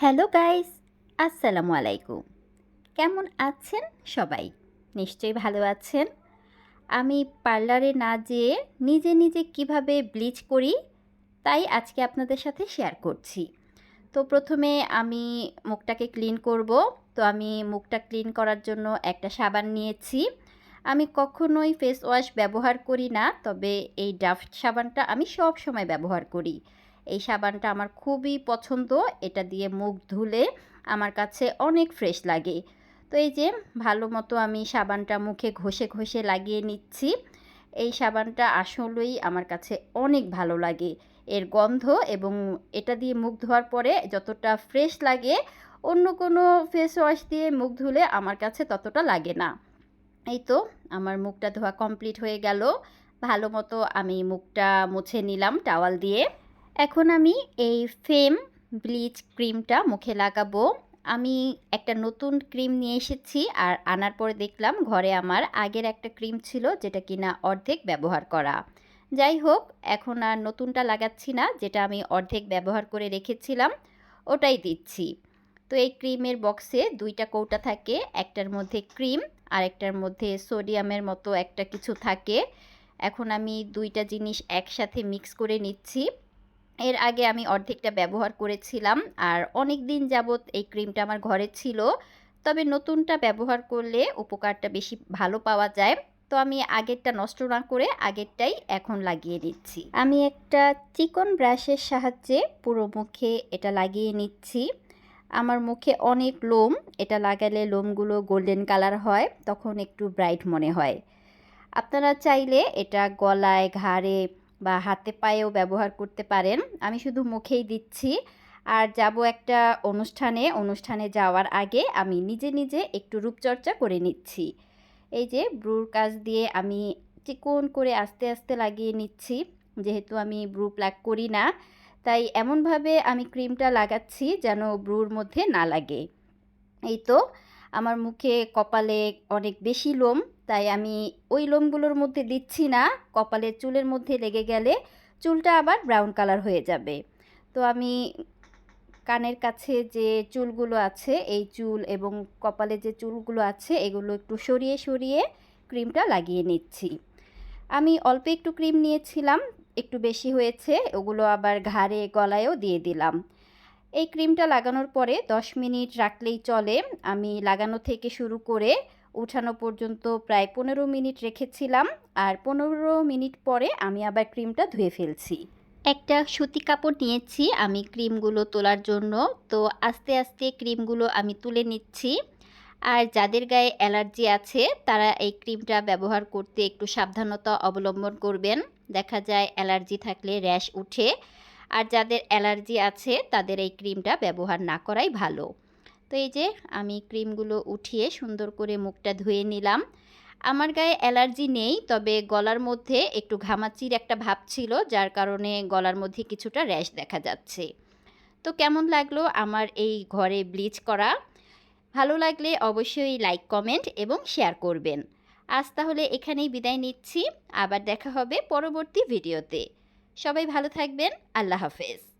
Hello guys, আসসালামু আলাইকুম। কেমন আছেন সবাই? নিশ্চয়ই ভালো আছেন। আমি পার্লারে না যেয়ে নিজে নিজে কীভাবে ব্লিচ করি, তাই আজকে আপনাদের সাথে শেয়ার করছি। তো প্রথমে আমি মুখটাকে ক্লিন করব। তো আমি মুখটা ক্লিন করার জন্য একটা সাবান নিয়েছি। আমি কখনোই ফেস ওয়াশ ব্যবহার করি না, তবে এই ডাফট সাবানটা আমি সব সময় ব্যবহার করি। এই সাবানটা আমার খুবই পছন্দ। এটা দিয়ে মুখ ধুলে আমার কাছে অনেক ফ্রেশ লাগে। তো এই যে ভালো মতো আমি সাবানটা মুখে ঘষে ঘষে লাগিয়ে নিচ্ছি। এই সাবানটা আসলেই আমার কাছে অনেক ভালো লাগে। এর গন্ধ এবং এটা দিয়ে মুখ ধোয়ার পরে যতটা ফ্রেশ লাগে, অন্য কোনো ফেস ওয়াশ দিয়ে মুখ ধুলে আমার কাছে ততটা লাগে না। এই তো আমার মুখটা ধোয়া কমপ্লিট হয়ে গেল। ভালো মতো আমি মুখটা মুছে নিলাম টাওয়াল দিয়ে। এখন আমি এই ফেম ব্লিচ ক্রিমটা মুখে লাগাবো। আমি একটা নতুন ক্রিম নিয়ে এসেছি আর আনার পরে দেখলাম ঘরে আমার আগের একটা ক্রিম ছিল যেটা কিনা অর্ধেক ব্যবহার করা। যাই হোক, এখন আর নতুনটা লাগাচ্ছি না, যেটা আমি অর্ধেক ব্যবহার করে রেখেছিলাম, ওটাই দিচ্ছি। তো এই ক্রিমের বক্সে দুইটা কৌটা থাকে, একটার মধ্যে ক্রিম আর একটার মধ্যে সোডিয়ামের মতো একটা কিছু থাকে। এখন আমি দুইটা জিনিস একসাথে মিক্স করে নিচ্ছি। এর আগে আমি অর্ধেকটা ব্যবহার করেছিলাম আর অনেক দিন যাবৎ এই ক্রিমটা আমার ঘরে ছিল। তবে নতুনটা ব্যবহার করলে উপকারটা বেশি ভালো পাওয়া যায়। তো আমি আগেরটা নষ্ট না করে আগেরটাই এখন লাগিয়ে নিচ্ছি। আমি একটা চিকন ব্রাশের সাহায্যে পুরো মুখে এটা লাগিয়ে নিচ্ছি। আমার মুখে অনেক লোম, এটা লাগালে লোমগুলো গোল্ডেন কালার হয়, তখন একটু ব্রাইট মনে হয়। আপনারা চাইলে এটা গলায়, ঘাড়ে বা হাতে পায়েও ব্যবহার করতে পারেন। আমি শুধু মুখেই দিচ্ছি। আর যাব একটা অনুষ্ঠানে অনুষ্ঠানে যাওয়ার আগে আমি নিজে নিজে একটু রূপচর্চা করে নিচ্ছি। এই যে ব্রুর কাজ দিয়ে আমি চিকন করে আস্তে আস্তে লাগিয়ে নিচ্ছি। যেহেতু আমি ব্রু প্লাক করি না, তাই এমনভাবে আমি ক্রিমটা লাগাচ্ছি যেন ব্রুর মধ্যে না লাগে। এই তো, আমার মুখে কপালে অনেক বেশি লোম তাই আমি ওই লোমগুলোর মধ্যে দিচ্ছি না, কপালের চুলের মধ্যে লেগে গেলে চুলটা আবার ব্রাউন কালার হয়ে যাবে। তো আমি কানের কাছে যে চুলগুলো আছে, এই চুল এবং কপালে যে চুলগুলো আছে, এগুলো একটু সরিয়ে সরিয়ে ক্রিমটা লাগিয়ে নিচ্ছি। আমি অল্প একটু ক্রিম নিয়েছিলাম, একটু বেশি হয়েছে, ওগুলো আবার ঘাড়ে, গলায়ও দিয়ে দিলাম। এই ক্রিমটা লাগানোর পরে 10 মিনিট রাখলেই চলে। আমি লাগানো থেকে শুরু করে উঠানো পর্যন্ত প্রায় পনেরো মিনিট রেখেছিলাম আর পনেরো মিনিট পরে আমি আবার ক্রিমটা ধুয়ে ফেলছি। একটা সুতি কাপড় নিয়েছি, আমি ক্রিমগুলো তোলার জন্য। তো আস্তে আস্তে ক্রিমগুলো আমি তুলে নিচ্ছি। আর যাদের গায়ে অ্যালার্জি আছে, তারা এই ক্রিমটা ব্যবহার করতে একটু সাবধানতা অবলম্বন করবেন। দেখা যায় অ্যালার্জি থাকলে র্যাশ উঠে। আর যাদের অ্যালার্জি আছে, তাদের এই ক্রিমটা ব্যবহার না করাই ভালো। তো এই যে আমি ক্রিমগুলো উঠিয়ে সুন্দর করে মুখটা ধুয়ে নিলাম। আমার গায়ে অ্যালার্জি নেই, তবে গলার মধ্যে একটু ঘামাচির একটা ভাব ছিল, যার কারণে গলার মধ্যে কিছুটা র্যাশ দেখা যাচ্ছে। তো কেমন লাগল আমার এই ঘরে ব্লিচ করা? ভালো লাগলে অবশ্যই লাইক, কমেন্ট এবং শেয়ার করবেন। আজ তাহলে এখানেই বিদায় নিচ্ছি। আবার দেখা হবে পরবর্তী ভিডিওতে। সবাই ভালো থাকবেন। আল্লাহ হাফেজ।